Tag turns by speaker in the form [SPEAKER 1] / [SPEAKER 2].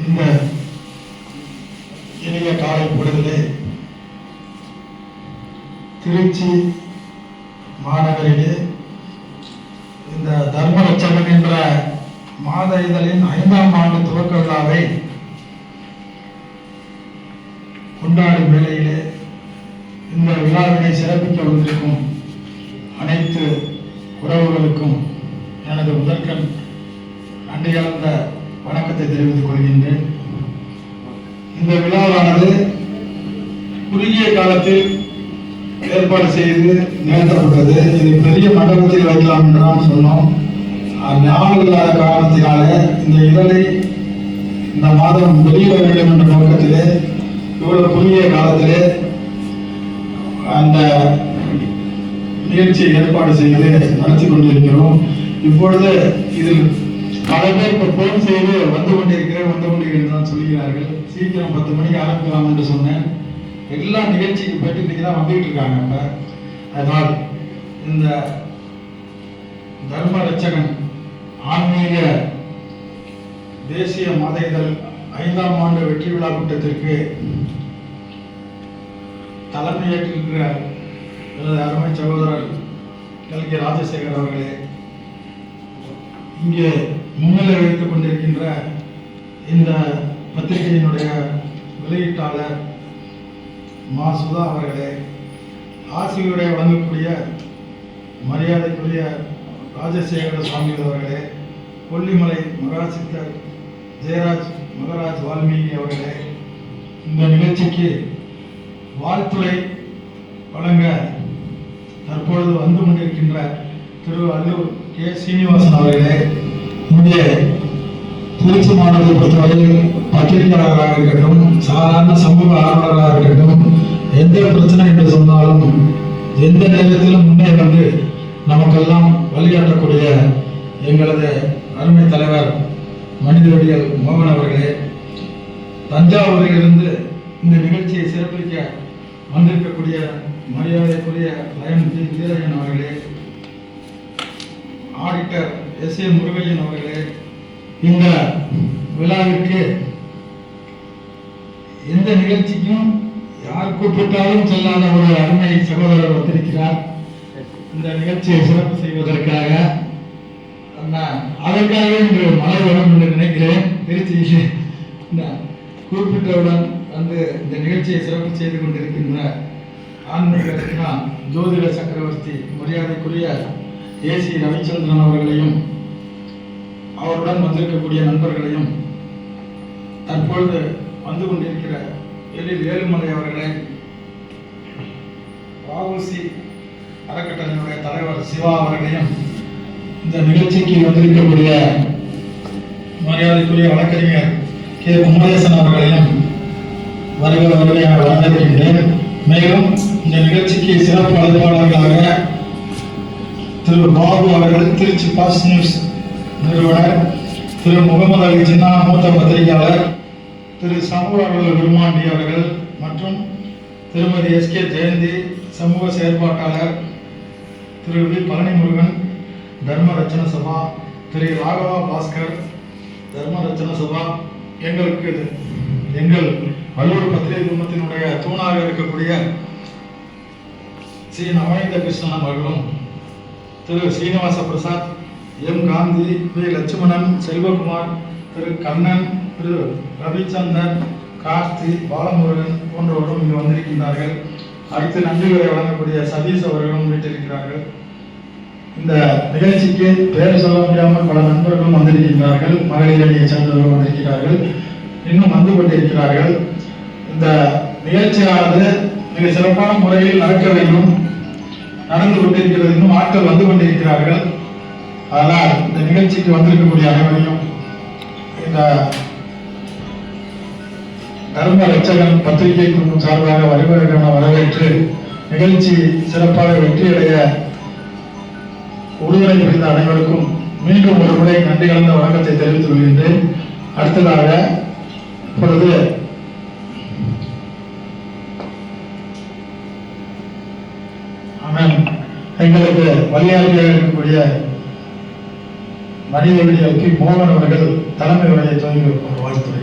[SPEAKER 1] இந்த இனிய காலை பொழுதிலே திருச்சி மாநகரிலே இந்த தர்மரட்சகன் என்ற மாத இதழின் ஐந்தாம் ஆண்டு துவக்க விழாவை கொண்டாடும் வேளையிலே இந்த விழாவினை சிறப்பிக்க வந்திருக்கும் அனைத்து உறவுகளுக்கும் எனது முதற்கண் நன்றி கலந்த வணக்கத்தை தெரிவித்துக் கொள்கின்றேன். இந்த விழாவானது குறுகிய காலத்தில் ஏற்பாடு செய்து நிகழ்த்தப்பட்டது. இது பெரிய மண்டபத்தில் வைக்கலாம் என்று தான் சொன்னோம். ஞாபகம் இல்லாத காரணத்தினாலே இந்த இதழை இந்த மாதம் வெளியிட வேண்டும் என்ற நோக்கத்திலே இவ்வளவு குறுகிய காலத்திலே அந்த நிகழ்ச்சியை ஏற்பாடு செய்து நடத்தி கொண்டிருக்கிறோம். இப்பொழுது இதில் பல பேர் இப்போ ஃபோன் செய்து வந்து கொண்டிருக்கிறேன் வந்து கொண்டிருக்கிறேன் தான் சொல்கிறார்கள் சீக்கிரம் பத்து மணிக்கு ஆரம்பிக்கலாம் என்று சொன்னேன். எல்லா நிகழ்ச்சிக்கு போயிட்டு இன்னைக்கு தான் வந்துகிட்டு இருக்காங்க இப்போ. அதனால் இந்த தர்ம ரச்சகன் ஆன்மீக தேசிய மத இதழ் ஐந்தாம் ஆண்டு வெற்றி விழா கூட்டத்திற்கு தலைமையேற்றிருக்கிற எனது அருமை சகோதரர் கல்கி ராஜசேகர் அவர்களே. இங்கே முன்னிலை வைத்துக் கொண்டிருக்கின்ற இந்த பத்திரிகையினுடைய வெளியீட்டாளர் மா. சுதா அவர்களே ஆசிரியரை வழங்கக்கூடிய மரியாதைக்குரிய ராஜசேகர சுவாமி அவர்களே கொல்லிமலை மகாசித்தர் ஜெயராஜ் மகராஜ் வால்மீகி அவர்களே இந்த நிகழ்ச்சிக்கு வாழ்த்துறை வழங்க தற்பொழுது வந்து கொண்டிருக்கின்ற திரு அல்லூர் கே. சீனிவாசன் அவர்களே இங்கே திருச்சி மாவட்டத்தை பொறுத்தவரையில் பத்திரிகையாளராக இருக்கட்டும் சாதாரண சமூக ஆர்வலராக இருக்கட்டும் எந்த பிரச்சனை என்று சொன்னாலும் எந்த நேரத்திலும் முன்னே வந்து நமக்கெல்லாம் வழிகாட்டக்கூடிய எங்களது அருமை தலைவர் மனிதவடிகள் மோகன் அவர்களே தஞ்சாவூரிலிருந்து இந்த நிகழ்ச்சியை சிறப்பிக்க வந்திருக்கக்கூடிய மரியாதைக்குரிய லயன் பி. வீரய்யன் அவர்களே ஆடிட்டர் எஸ் ஏ முருகையன் அவர்களே இந்த விழாவிற்கு எந்த நிகழ்ச்சிக்கும் யார் கூப்பிட்டாலும் செல்லாத ஒரு அருமை சகோதரர் வந்திருக்கிறார். இந்த நிகழ்ச்சியை சிறப்பு செய்வதற்காக அதற்காக இன்று மழை வரும் என்று நினைக்கிறேன். திருச்சி குறிப்பிட்டவுடன் வந்து இந்த நிகழ்ச்சியை சிறப்பு செய்து கொண்டிருக்கின்ற ஆன்மீக ஜோதிட சக்கரவர்த்தி மரியாதைக்குரிய ஏசி ரவிச்சந்திரன் அவர்களையும் அவருடன் வந்திருக்கக்கூடிய நண்பர்களையும் தற்பொழுது வந்து கொண்டிருக்கிற எழில் ஏழுமலை அவர்களை வஉசி அறக்கட்டளையுடைய தலைவர் சிவா அவர்களையும் இந்த நிகழ்ச்சிக்கு வந்திருக்கக்கூடிய மரியாதைக்குரிய வழக்கறிஞர் கே. குமரேசன் அவர்களையும் வருகிற வருகையாக வழங்கியிருக்கிறேன் மேலும் இந்த நிகழ்ச்சிக்கு சிறப்பு அழைப்பாளர்களாக திரு பாபு அவர்கள் திருச்சி பாஸ் நியூஸ் நிறுவனர் திரு முகமது அலி ஜின்னா மூத்த பத்திரிகையாளர் திரு சமூக அவர்கள் விருமாண்டி அவர்கள் மற்றும் திருமதி எஸ் கே ஜெயந்தி சமூக செயற்பாட்டாளர் திரு வி பழனிமுருகன் தர்ம ரச்சன சபா திரு ராகவா பாஸ்கர் தர்ம ரச்சன சபா எங்களுக்கு எங்கள் வல்லூர் பத்திரிகை குடும்பத்தினுடைய தூணாக இருக்கக்கூடிய ஸ்ரீ நவநீத கிருஷ்ணன் அவர்களும் திரு சீனிவாச பிரசாத் எம் காந்தி வி லட்சுமணன் செல்வகுமார் திரு கண்ணன் திரு ரவிச்சந்தர் கார்த்தி பாலமுருகன் போன்றவரும் இங்கு வந்திருக்கின்றார்கள். அடுத்து நன்றிகளை வழங்கக்கூடிய சதீஷ் அவர்களும் வீட்டிருக்கிறார்கள். இந்த நிகழ்ச்சிக்கு பெயர் சொல்ல முடியாமல் பல நண்பர்களும் வந்திருக்கின்றார்கள். மகளிர் அணியை சேர்ந்தவர்கள் வந்திருக்கிறார்கள். இன்னும் வந்து கொண்டிருக்கிறார்கள். இந்த நிகழ்ச்சியானது மிக சிறப்பான முறையில் நடக்க வேண்டும். நடந்து கொண்டிருக்கிறது. இன்னும் ஆட்கள் வந்து இருக்கிறார்கள் அதனால் இந்த நிகழ்ச்சிக்கு வந்திருக்கக்கூடிய அனைவரையும் இந்த தர்ம ரட்சகன் பத்திரிகை குழுமம் சார்பாக வருவதற்கான வரவேற்று நிகழ்ச்சி சிறப்பாக வெற்றியடைய உறுதுணை புரிந்த அனைவருக்கும் மீண்டும் ஒரு முறை நன்றி கலந்த வணக்கத்தை தெரிவித்துக் கொள்கின்றேன். அடுத்ததாக இப்பொழுது அண்ணன் எங்களுக்கு வழியாளியாக இருக்கக்கூடிய மனித விடியல் பி மோகன் அவர்கள் தலைமை உரையை துவங்கி வைப்பார் வாழ்த்துறை.